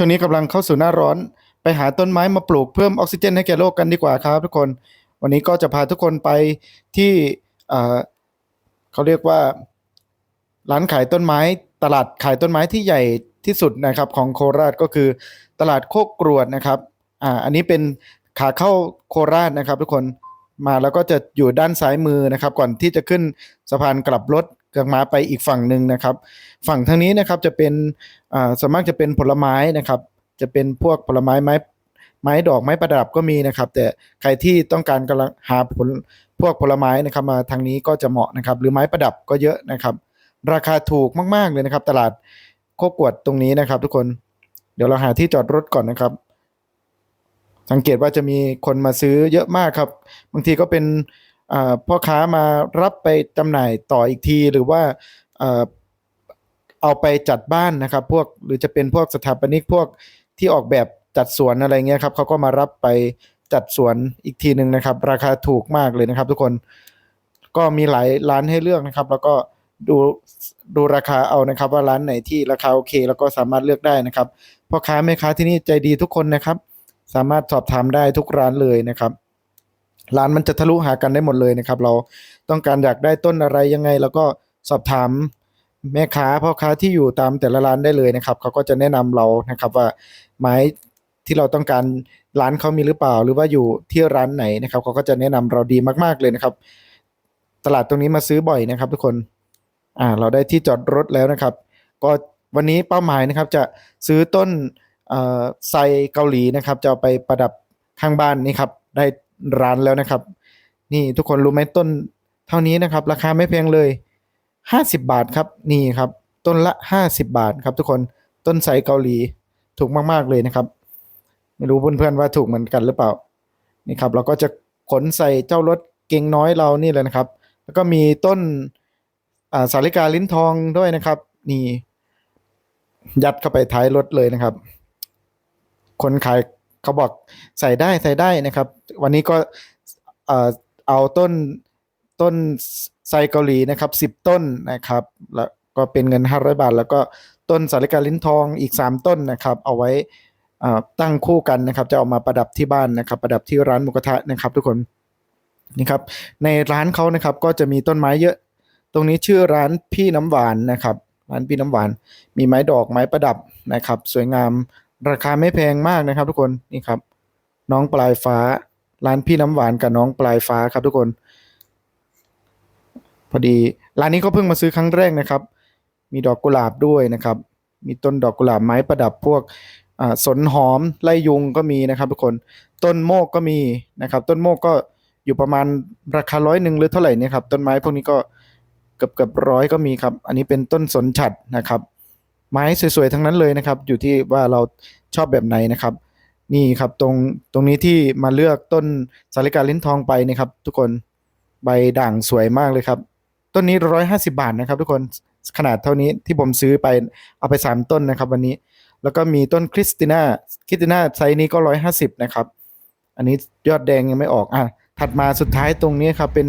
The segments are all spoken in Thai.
ช่วงนี้กำลังเข้าสู่หน้าร้อน ไปหาต้นไม้มาปลูกเพิ่มออกซิเจนให้แก่โลกกันดีกว่าครับทุกคน วันนี้ก็จะพาทุกคนไปที่เอ่อเขาเรียกว่า ร้านขายต้นไม้ตลาดขายต้นไม้ที่ใหญ่ที่สุดนะครับของโคราชก็คือตลาดโคกกรวดนะครับอ่าอันนี้เป็นขาเข้าโคราชนะครับ ทุกคนมาแล้วก็จะอยู่ด้านซ้ายมือนะครับ ก่อนที่จะขึ้นสะพานกลับรถ กลับมาไปอีกฝั่งหนึ่งนะครับ ฝั่งทางนี้นะครับจะเป็นอ่าส่วนมากจะเป็นผลไม้นะครับ จะเป็นพวกผลไม้ไม้ไม้ดอกไม้ประดับก็มีนะครับ แต่ใครที่ต้องการกำลังหาผลพวกผลไม้นะครับมาทางนี้ก็จะเหมาะนะครับ หรือไม้ประดับก็เยอะนะครับ ราคาถูกมาก ๆเลยนะครับ ตลาดโคกวดตรงนี้นะครับ ทุกคนเดี๋ยวเราหาที่จอดรถก่อนนะครับ สังเกตว่าจะมีคนมาซื้อเยอะมากครับ บางทีก็เป็น พ่อค้ามารับไปจำหน่ายต่ออีกทีหรือว่าเอาไปจัดบ้านนะครับ พวกหรือจะเป็นพวกสถาปนิกพวกที่ออกแบบจัดสวนอะไรเงี้ยครับเขาก็มารับไปจัดสวนอีกทีหนึ่งนะครับ ราคาถูกมากเลยนะครับ ทุกคนก็มีหลายร้านให้เลือกนะครับ แล้วก็ดูดูราคาเอานะครับ ว่าร้านไหนที่ราคาโอเค แล้วก็สามารถเลือกได้นะครับพ่อค้าแม่ค้าที่นี่ใจดีทุกคนนะครับ สามารถสอบถามได้ทุกร้านเลยนะครับ ร้านมันจะทะลุหากันได้หมดเลยนะครับ เราต้องการอยากได้ต้นอะไรยังไง แล้วก็สอบถามแม่ค้าพ่อค้าที่อยู่ตามแต่ละร้านได้เลยนะครับเขาก็จะแนะนำเรานะครับว่าไม้ที่เราต้องการร้านเขามีหรือเปล่า หรือว่าอยู่ที่ร้านไหนนะครับเขาก็จะแนะนำเราดีมาก ๆเลยนะครับ ตลาดตรงนี้มาซื้อบ่อยนะครับ ทุกคนอ่าเราได้ที่จอดรถแล้วนะครับ ก็วันนี้เป้าหมายนะครับจะซื้อต้นไซเกาหลีนะครับ จะไปประดับข้างบ้านนี่ครับได้ ร้านแล้วนะครับ นี่ทุกคนรู้ไหมต้นเท่านี้นะครับ ราคาไม่แพงเลยห้าสิบบาทครับนี่ครับ ต้นละห้าสิบบาทครับ ทุกคนต้นไซเกาหลีถูกมากๆเลยนะครับ ไม่รู้เพื่อนๆว่าถูกเหมือนกันหรือเปล่านี่ครับ เราก็จะขนใส่เจ้ารถเก่งน้อยเรานี่เลยนะครับ แล้วก็มีต้นสาลิกาลิ้นทองด้วยนะครับ นี่ยัดเข้าไปท้ายรถเลยนะครับ คนขาย เขาบอกใส่ได้ใส่ได้นะครับ วันนี้ก็เอาต้นต้นไซเกาหลีนะครับสิบ10ต้นนะครับ แล้วก็เป็นเงิน 500 บาท แล้วก็ต้นสาลิกาลิ้นทองอีก 3 ต้นนะครับ เอาไว้ตั้งคู่กันนะครับ จะเอามาประดับที่บ้านนะครับ ประดับที่ร้านหมูกระทะนะครับทุกคนนี่ครับในร้านเขานะครับก็จะมีต้นไม้เยอะ ตรงนี้ชื่อร้านพี่น้ำหวานนะครับ ร้านพี่น้ำหวาน มีไม้ดอกไม้ประดับนะครับ สวยงาม ราคาไม่แพงมากนะครับ ทุกคนนี่ครับ น้องปลายฟ้า ร้านพี่น้ำหวานกับน้องปลายฟ้าครับทุกคน พอดีร้านนี้ก็เพิ่งมาซื้อครั้งแรกนะครับ มีดอกกุหลาบด้วยนะครับ มีต้นดอกกุหลาบไม้ประดับพวกสนหอมไล่ยุงก็มีนะครับ ทุกคนต้นโมกก็มีนะครับ ต้นโมกก็อยู่ประมาณราคาร้อยหนึ่งหรือเท่าไหร่เนี่ยครับต้นไม้พวกนี้ก็เกือบเกือบร้อยก็มีครับ อันนี้เป็นต้นสนฉัดนะครับ ไม้สวยๆทั้งนั้นเลยนะครับ อยู่ที่ว่าเราชอบแบบไหนนะครับ นี่ครับตรงตรงนี้ที่มาเลือกต้นสาลิกาลิ้นทองไปนะครับ ทุกคนใบด่างสวยมากเลยครับ ต้นนี้ร้อยห้าสิบาทนะครับ ทุกคนขนาดเท่านี้ที่ผมซื้อไปเอาไปสามต้นนะครับ วันนี้แล้วก็มีต้นคริสติน่าคริสติน่าไซส์นี้ก็ร้อยห้าสิบนะครับ อันนี้ยอดแดงยังไม่ออกอะถัดมาสุดท้ายตรงนี้ครับเป็น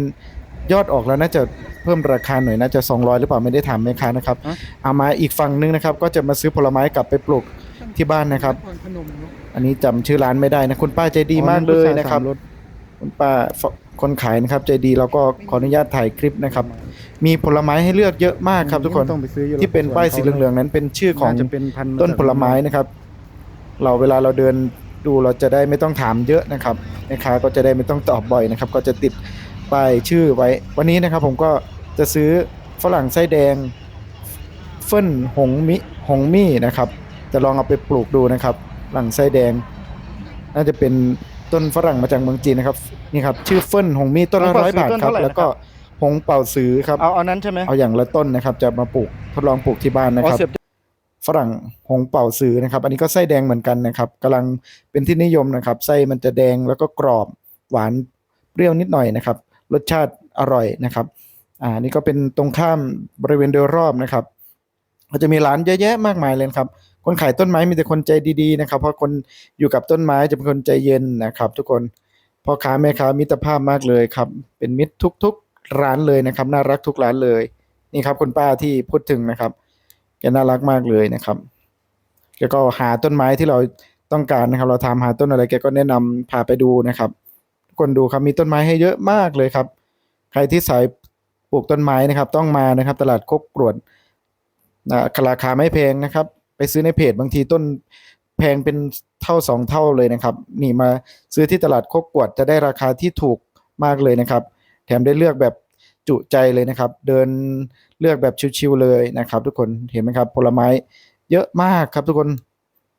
ยอดออกแล้วน่าจะเพิ่มราคาหน่อยน่าจะ 200 หรือเปล่าไม่ได้ถามแม่ค้านะครับฮะเอามาอีกฝั่งนึงนะครับ ก็จะมาซื้อผลไม้กลับไปปลูกที่บ้านนะครับ อันนี้จำชื่อร้านไม่ได้นะคุณป้าใจดีมากเลยนะครับคุณป้าคนขายนะครับใจดีเราก็ขออนุญาตถ่ายคลิปนะครับ มีผลไม้ให้เลือกเยอะมากครับทุกคนต้องไปซื้ออยู่ที่เป็นป้ายสีเหลืองๆนั้นเป็นชื่อของน่าจะเป็นพันธุ์ต้นผลไม้นะครับ เราเวลาเราเดินดูเราจะได้ไม่ต้องถามเยอะนะครับแม่ค้าก็จะได้ไม่ต้องตอบบ่อยนะครับ ก็จะติด ป้ายชื่อไว้ วันนี้นะครับผมก็จะซื้อฝรั่งไส้แดงเฟิ่นหงมิหงมี่นะครับ จะลองเอาไปปลูกดูนะครับฝรั่งไส้แดง น่าจะเป็นต้นฝรั่งมาจากเมืองจีนนะครับนี่ครับชื่อเฟิ่นหงมี่ต้นละร้อยบาทครับ แล้วก็หงเป่าซื้อครับเอาเอานั้นใช่ไหมเอาอย่างละต้นนะครับ จะมาปลูกทดลองปลูกที่บ้านนะอ๋อครับเสียบฝรั่งหงเป่าซื้อนะครับ อันนี้ก็ไส้แดงเหมือนกันนะครับกำลังเป็นที่นิยมนะครับ ไส้มันจะแดงแล้วก็กรอบหวานเปรี้ยวนิดหน่อยนะครับ รสชาติอร่อยนะครับอ่านี่ก็เป็นตรงข้ามบริเวณโดยรอบนะครับ ก็จะมีร้านเยอะแยะมากมายเลยครับ คนขายต้นไม้มีแต่คนใจดีๆนะครับ เพราะคนอยู่กับต้นไม้จะเป็นคนใจเย็นนะครับ ทุกคนพ่อค้าแม่ค้ามิตรภาพมากเลยครับ เป็นมิตรทุกๆร้านเลยนะครับ น่ารักทุกร้านเลยนี่ครับคุณป้าที่พูดถึงนะครับแกน่ารักมากเลยนะครับแกกก็หาต้นไม้ที่เราต้องการนะครับ เราทำหาต้นอะไรแกก็แนะนำพาไปดูนะครับ คนดูครับมีต้นไม้ให้เยอะมากเลยครับ ใครที่สายปลูกต้นไม้นะครับ ต้องมานะครับ ตลาดโคกกรวดนะราคาไม่แพงนะครับ ไปซื้อในเพจบางทีต้นแพงเป็นเท่าสองเท่าเลยนะครับ นี่มาซื้อที่ตลาดโคกกรวดจะได้ราคาที่ถูกมากเลยนะครับ แถมได้เลือกแบบจุใจเลยนะครับ เดินเลือกแบบชิวๆเลยนะครับ ทุกคนเห็นไหมครับผลไม้เยอะมากครับทุกคน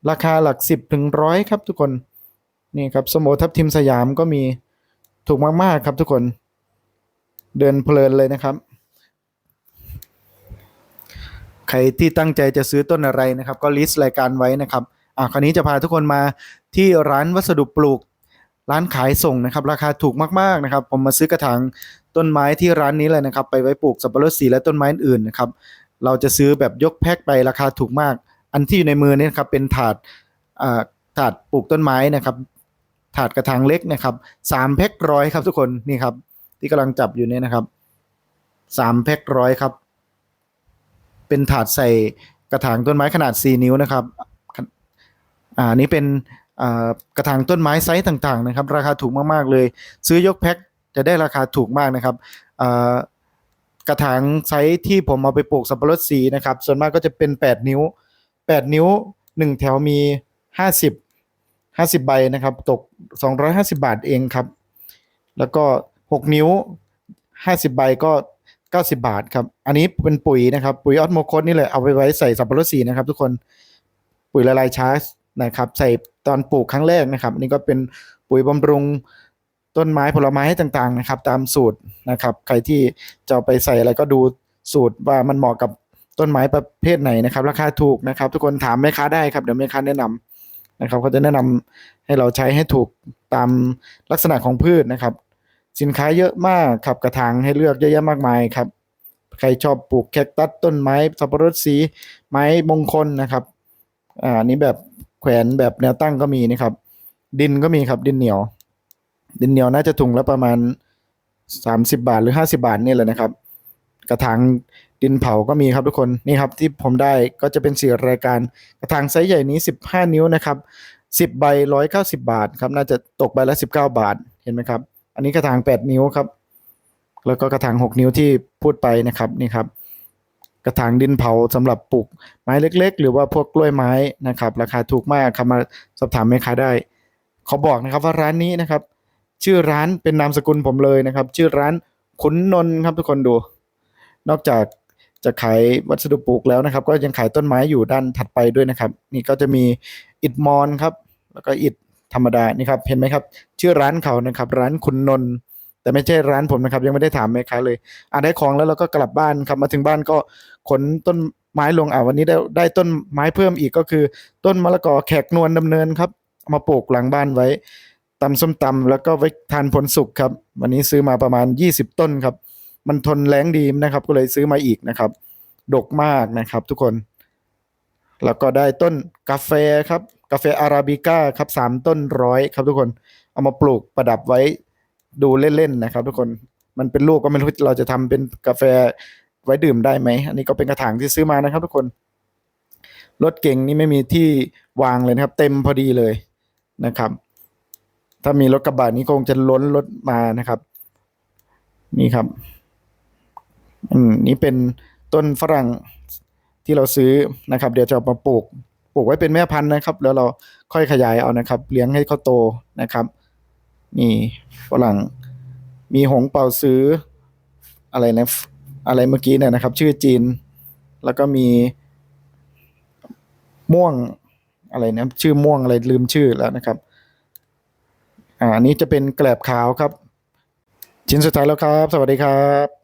ราคาหลักสิบถึงร้อยครับทุกคน นี่ครับสมโอทับทิมสยามก็มีถูกมากๆครับทุกคน เดินเพลินเลยนะครับ ใครที่ตั้งใจจะซื้อต้นอะไรนะครับ ก็ลิสต์รายการไว้นะครับอ่าคราวนี้จะพาทุกคนมาที่ร้านวัสดุปลูกร้านขายส่งนะครับ ราคาถูกมากๆนะครับ ผมมาซื้อกระถางต้นไม้ที่ร้านนี้เลยนะครับ ไปไว้ปลูกสับปะรดสีและต้นไม้อื่นนะครับ เราจะซื้อแบบยกแพ็คไปราคาถูกมาก อันที่อยู่ในมือนี่นครับเป็นถาดอ่าถาดปลูกต้นไม้นะครับ ถาดกระถางเล็กนะครับสามแพ็คร้อยครับทุกคนนี่ครับ ที่กำลังจับอยู่เนี่ยนะครับสามแพ็คร้อยครับ เป็นถาดใส่กระถางต้นไม้ขนาด 4 นิ้วนะครับอ่านี่เป็นกระถางต้นไม้ไซส์ต่างๆนะครับ ราคาถูกมากๆเลย ซื้อยกแพ็คจะได้ราคาถูกมากนะครับกระถางไซส์ที่ผมเอาไปปลูกสับปะรดสีนะครับ ส่วนมากก็จะเป็น 8 นิ้ว 8 นิ้ว 1 แถวมี 50 50ใบนะครับ ตก250บาทเองครับ แล้วก็6นิ้ว50ใบก็90บาทครับ อันนี้เป็นปุ๋ยนะครับ ปุ๋ยออสโมโคสนี่เลยเอาไปไว้ใส่สับปะรดสีนะครับ ทุกคนปุ๋ยละลายช้านะครับ ใส่ตอนปลูกครั้งแรกนะครับ นี่ก็เป็นปุ๋ยบำรุงต้นไม้ผลไม้ต่างๆนะครับ ตามสูตรนะครับ ใครที่จะไปใส่อะไรก็ดูสูตรว่ามันเหมาะกับต้นไม้ประเภทไหนนะครับ ราคาถูกนะครับ ทุกคนถามแม่ค้าได้ครับเดี๋ยวแม่ค้าแนะนำ นะครับเขาจะแนะนำให้เราใช้ให้ถูกตามลักษณะของพืชนะครับ สินค้าเยอะมากครับกระถางให้เลือกเยอะแยะมากมายครับ ใครชอบปลูกแคคตัสต้นไม้สับปะรดสีไม้มงคลนะครับอ่านี้แบบแขวนแบบแนวตั้งก็มีนะครับ ดินก็มีครับดินเหนียว ดินเหนียวน่าจะถุงละประมาณสามสิบาทหรือห้าสิบาทนี่แหละนะครับ กระถางดินเผาก็มีครับทุกคนนี่ครับที่ผมได้ก็จะเป็นสี่รายการกระถางไซส์ใหญ่นี้สิบห้านิ้วนะครับสิบใบร้อยเก้าสิบาทครับน่าจะตกใบละสิบเก้าบาทเห็นไหมครับ อันนี้กระถางแปดนิ้วครับ แล้วก็กระถางหกนิ้วที่พูดไปนะครับนี่ครับ กระถางดินเผาสำหรับปลูกไม้เล็ก ๆ หรือว่าพวกกล้วยไม้นะครับ ราคาถูกมากครับมาสอบถามแม่ค้าได้เขาบอกนะครับว่าร้านนี้นะครับ ชื่อร้านเป็นนามสกุลผมเลยนะครับ ชื่อร้านขุนนนท์ครับทุกคนดู นอกจากจะขายวัสดุปลูกแล้วนะครับ ก็ยังขายต้นไม้อยู่ด้านถัดไปด้วยนะครับ นี่ก็จะมีอิฐมอนครับแล้วก็อิฐธรรมดานี่ครับเห็นไหมครับชื่อร้านเขานะครับ ร้านขุนนนท์แต่ไม่ใช่ร้านผมนะครับ ยังไม่ได้ถามแม่ค้าเลยอ่าได้ของแล้วเราก็กลับบ้านครับมาถึงบ้านก็ขนต้นไม้ลงอ่าวันนี้ได้ได้ต้นไม้เพิ่มอีกก็คือ ต้นมะละกอแขกนวลดำเนินครับมาปลูกหลังบ้านไว้ตำส้มตำแล้วก็ไว้ทานผลสุกครับ วันนี้ซื้อมาประมาณ 20 ต้นครับ มันทนแรงดีนะครับ ก็เลยซื้อมาอีกนะครับ ดกมากนะครับทุกคน แล้วก็ได้ต้นกาแฟครับ กาแฟอาราบิก้าครับสามต้นร้อยครับทุกคน เอามาปลูกประดับไว้ดูเล่นๆนะครับ ทุกคน มันเป็นลูกก็ไม่รู้เราจะทำเป็นกาแฟไว้ดื่มได้ไหม อันนี้ก็เป็นกระถางที่ซื้อมานะครับ ทุกคน รถเก่งนี่ไม่มีที่วางเลยนะครับ เต็มพอดีเลยนะครับ ถ้ามีรถกระบะนี้คงจะล้นรถมานะครับ นี่ครับ นี่เป็นต้นฝรั่งที่เราซื้อนะครับ เดี๋ยวจะเอามาปลูกปลูกไว้เป็นแม่พันธุ์นะครับ แล้วเราค่อยขยายเอานะครับ เลี้ยงให้เขาโตนะครับนี่ฝรั่งมีหงเป่าซื้ออะไรนะอะไรเมื่อกี้เนี่ยนะครับ ชื่อจีน แล้วก็มีม่วงอะไรนะชื่อม่วงอะไรลืมชื่อแล้วนะครับอ่าอันนี้จะเป็นแกลบขาวครับ ชิ้นสุดท้ายแล้วครับ สวัสดีครับ